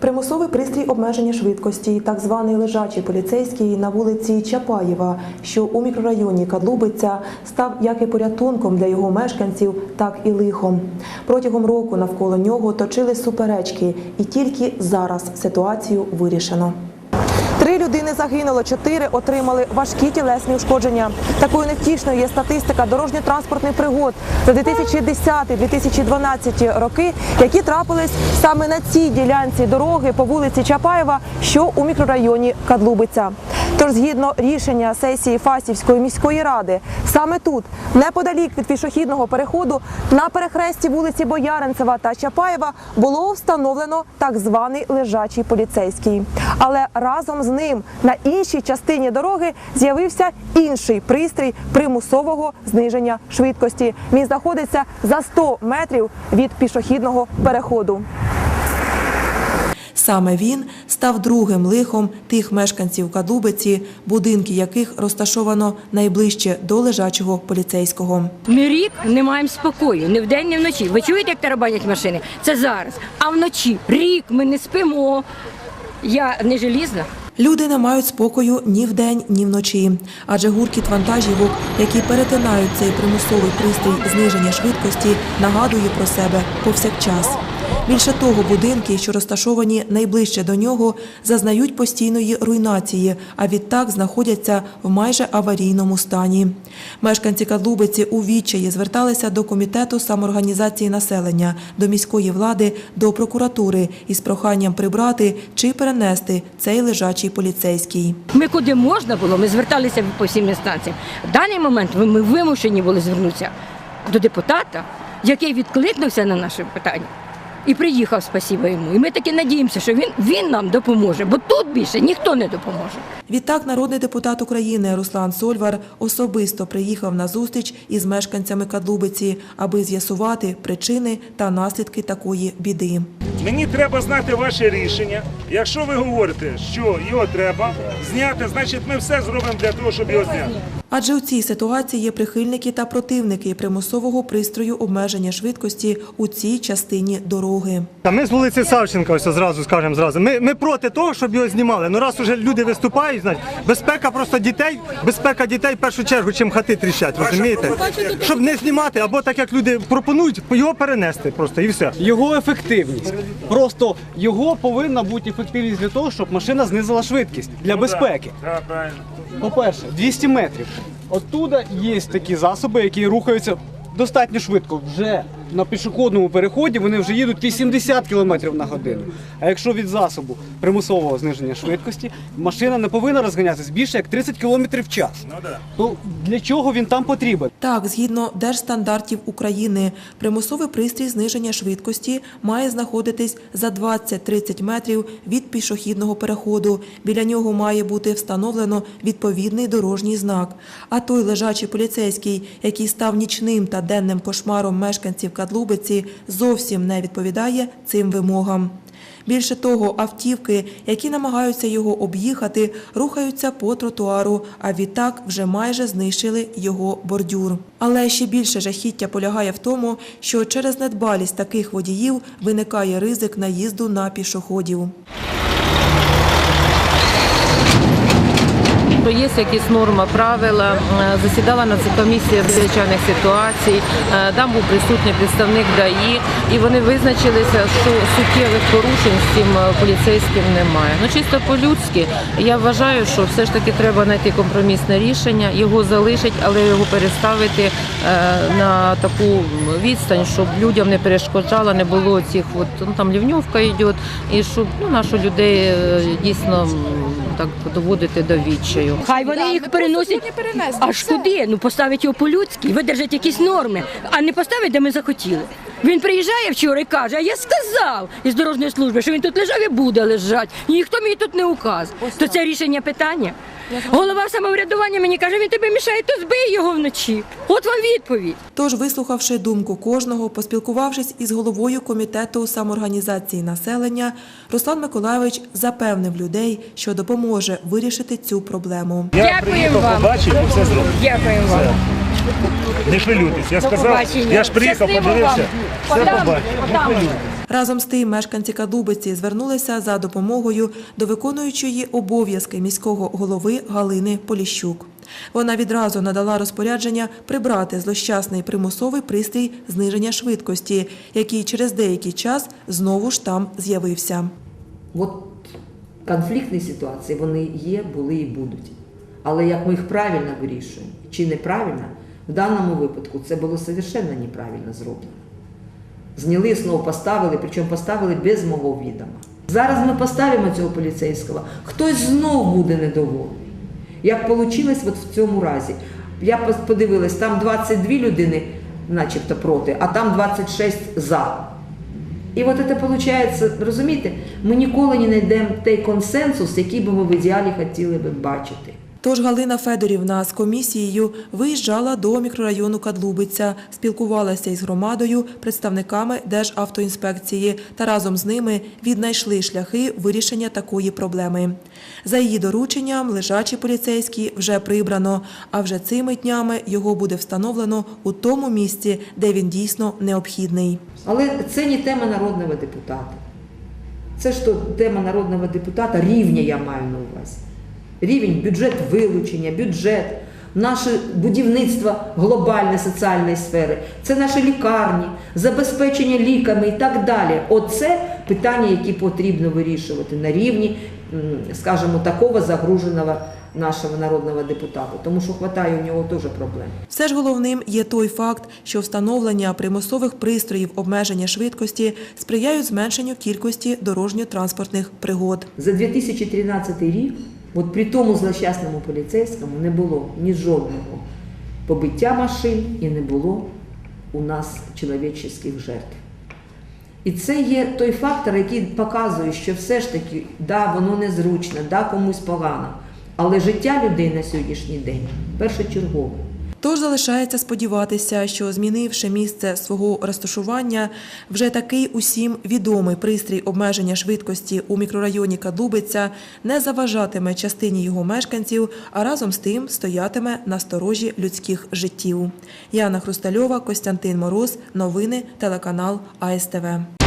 Примусовий пристрій обмеження швидкості, так званий лежачий поліцейський на вулиці Чапаєва, що у мікрорайоні Кадлубиця, став як і порятунком для його мешканців, так і лихом. Протягом року навколо нього точили суперечки, і тільки зараз ситуацію вирішено. Три людини загинуло, чотири отримали важкі тілесні ушкодження. Такою невтішною є статистика дорожньо-транспортних пригод за 2010-2012 роки, які трапились саме на цій ділянці дороги по вулиці Чапаєва, що у мікрорайоні Кадлубиця. Тож, згідно рішення сесії Фастівської міської ради, саме тут, неподалік від пішохідного переходу, на перехресті вулиці Бояринцева та Чапаєва, було встановлено так званий лежачий поліцейський. Але разом з ним на іншій частині дороги з'явився інший пристрій примусового зниження швидкості. Він знаходиться за 100 метрів від пішохідного переходу. Саме він став другим лихом тих мешканців Кадубиці, будинки яких розташовано найближче до лежачого поліцейського. Ми рік не маємо спокою, ні вдень, ні вночі. Ви чуєте, як тарабанять машини? Це зараз. А вночі рік ми не спимо. Я не желізна. Люди не мають спокою ні вдень, ні вночі, адже гуркіт вантажівок, які перетинають цей примусовий пристрій зниження швидкості, нагадує про себе повсякчас. Більше того, будинки, що розташовані найближче до нього, зазнають постійної руйнації, а відтак знаходяться в майже аварійному стані. Мешканці Кадлубиці у відчаї зверталися до комітету самоорганізації населення, до міської влади, до прокуратури із проханням прибрати чи перенести цей лежачий поліцейський. Ми куди можна було, ми зверталися по всім інстанціям. В даний момент ми- вимушені були звернутися до депутата, який відкликнувся на наше питання. І приїхав, спасіба йому. І ми таки надіємося, що він, він нам допоможе, бо тут більше ніхто не допоможе. Відтак, народний депутат України Руслан Сольвар особисто приїхав на зустріч із мешканцями Кадлубиці, аби з'ясувати причини та наслідки такої біди. Мені треба знати ваше рішення. Якщо ви говорите, що його треба зняти, значить ми все зробимо для того, щоб його зняти. Адже у цій ситуації є прихильники та противники примусового пристрою обмеження швидкості у цій частині дороги. А ми з вулиці Савченка, ось зразу скажемо зразу. Ми, ми проти того, щоб його знімали. Ну раз уже люди виступають, значить безпека просто дітей, безпека дітей в першу чергу, чим хати тріщать, розумієте? Щоб не знімати, або так як люди пропонують, його перенести просто і все. його ефективність. Просто його повинна бути ефективність для того, щоб машина знизила швидкість для безпеки. По-перше, 200 метрів. Оттуда є такі засоби, які рухаються достатньо швидко. Вже на пішохідному переході вони вже їдуть 80 км на годину. А якщо від засобу примусового зниження швидкості, машина не повинна розганятися більше як 30 км в час. Ну. То для чого він там потрібен? Так, згідно держстандартів України, примусовий пристрій зниження швидкості має знаходитись за 20-30 метрів від пішохідного переходу. Біля нього має бути встановлено відповідний дорожній знак. А той лежачий поліцейський, який став нічним та денним кошмаром мешканців Кадлубиці, зовсім не відповідає цим вимогам. Більше того, автівки, які намагаються його об'їхати, рухаються по тротуару, а відтак вже майже знищили його бордюр. Але ще більше жахіття полягає в тому, що через недбалість таких водіїв виникає ризик наїзду на пішоходів. Що є якісь норма, правила. Е, Засідала на цій комісія з звичайних ситуацій. Е, Там був присутній представник ДАІ, і вони визначилися, що суттєвих порушень з цим е, поліцейським немає. Ну чисто по-людськи, я вважаю, що все ж таки треба знайти компромісне рішення, його залишить, але його переставити на таку відстань, щоб людям не перешкоджало, не було цих от ну там лівньовка йде, і щоб ну нашу людей дійсно так доводити до відчаю. Хай вони їх переносять. Аж куди? Ну поставить його по-людськи, видержать якісь норми, а не поставить, де ми захотіли. Він приїжджає вчора і каже, а я сказав із дорожньої служби, що він тут лежав і буде лежати. Ніхто мені тут не указ. То це рішення питання. Голова самоврядування мені каже, він тобі мішає, то збий його вночі. От вам відповідь. Тож, вислухавши думку кожного, поспілкувавшись із головою комітету самоорганізації населення, Руслан Миколайович запевнив людей, що допоможе вирішити цю проблему. Я приїхав, вам. побачив і все зробив. Дякуємо вам. Не хвилюйтесь. Я сказав, я ж приїхав, подивився. Все побачив. Не хвилюйтесь. Разом з тим, мешканці Кадлубиці звернулися за допомогою до виконуючої обов'язки міського голови Галини Поліщук. Вона відразу надала розпорядження прибрати злощасний примусовий пристрій зниження швидкості, який через деякий час знову ж там з'явився. От конфліктні ситуації вони є, були і будуть. Але як ми їх правильно вирішуємо чи неправильно, в даному випадку це було совершенно неправильно зроблено. Зняли, знову поставили, причому поставили без мого відома. Зараз ми поставимо цього поліцейського, хтось знов буде недовольний. Як вийшло от в цьому разі. Я подивилась, там 22 людини, начебто проти, а там 26 за. І от це виходить, розумієте, ми ніколи не знайдемо той консенсус, який би ми в ідеалі хотіли би бачити. Тож Галина Федорівна з комісією виїжджала до мікрорайону Кадлубиця, спілкувалася із громадою, представниками Державтоінспекції та разом з ними віднайшли шляхи вирішення такої проблеми. За її дорученням лежачий поліцейський вже прибрано, а вже цими днями його буде встановлено у тому місці, де він дійсно необхідний. Але це не тема народного депутата. Це ж то тема народного депутата, рівня я маю на увазі. Рівень, бюджет вилучення, бюджет, наше будівництво глобальної соціальної сфери, це наші лікарні, забезпечення ліками і так далі. Оце питання, які потрібно вирішувати на рівні, скажімо, такого загруженого нашого народного депутата, тому що хватає у нього теж проблем. Все ж головним є той факт, що встановлення примусових пристроїв обмеження швидкості сприяють зменшенню кількості дорожньо-транспортних пригод. За 2013 рік, от при тому злощасному поліцейському, не було ні жодного побиття машин і не було у нас чоловічих жертв. І це є той фактор, який показує, що все ж таки, да, воно незручно, да, комусь погано, але життя людей на сьогоднішній день першочергове. Тож залишається сподіватися, що змінивши місце свого розташування, вже такий усім відомий пристрій обмеження швидкості у мікрорайоні Кадлубиця не заважатиме частині його мешканців, а разом з тим стоятиме на сторожі людських життів. Яна Хрустальова, Костянтин Мороз. Новини телеканал АСТВ.